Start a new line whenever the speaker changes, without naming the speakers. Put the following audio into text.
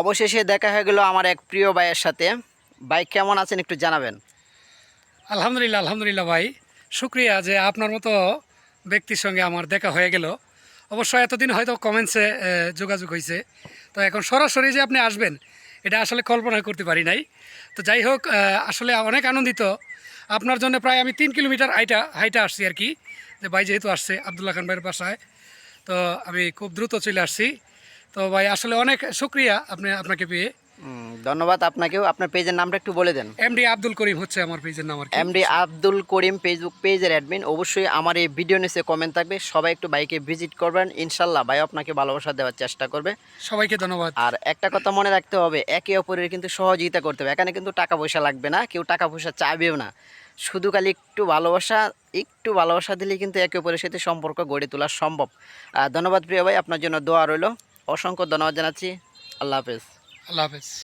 অবশেষে দেখা হয়ে গেল আমার এক প্রিয় ভাইয়ের সাথে। বাইক কেমন আছেন একটু জানাবেন?
আলহামদুলিল্লাহ আলহামদুলিল্লাহ ভাই। শুক্রিয়া যে আপনার মতো ব্যক্তির সঙ্গে আমার দেখা হয়ে গেল। অবশ্য এতদিন হয়তো কমেন্টসে যোগাযোগ হয়েছে তো এখন সরাসরি যে আপনি আসবেন, এটা আসলে কল্পনা করতে পারি নাই। তো যাই হোক আসলে অনেক আনন্দিত। আপনার জন্য প্রায় আমি তিন কিলোমিটার হাইটা হাইটা আসছি আর কি। যে ভাই যেহেতু আসছে, আবদুল্লাহ খান ভাইয়ের বাসায়। তো আমি খুব দ্রুত চলে আসছি। তো ভাই আসলে অনেক শুক্রিয়া আপনি আপনাকে পেয়ে।
ধন্যবাদ আপনাকেও। আপনার পেজের নামটা একটু বলে দেন।
এমডি আব্দুল করিম হচ্ছে আমার পেজের নাম আর
এমডি আব্দুল করিম ফেসবুক পেজের অ্যাডমিন অবশ্যই আমার এই ভিডিও নিচে কমেন্ট থাকবে। সবাই একটু বাইকে ভিজিট করবেন। ইনশাল্লাহ ভাই আপনাকে ভালোবাসা দেওয়ার চেষ্টা করবে।
সবাইকে ধন্যবাদ।
আর একটা কথা মনে রাখতে হবে একে অপরের কিন্তু সহযোগিতা করতে হবে। এখানে কিন্তু টাকা পয়সা লাগবে না কেউ টাকা পয়সা চাইবেও না। শুধু খালি একটু ভালোবাসা একটু ভালোবাসা দিলেই কিন্তু একে অপরের সাথে সম্পর্ক গড়ে তোলা সম্ভব। আর ধন্যবাদ প্রিয় ভাই আপনার জন্য দোয়া রইল। অসংখ্য ধন্যবাদ জানাচ্ছি। আল্লাহ হাফেজ।
আল্লাহ হাফেজ।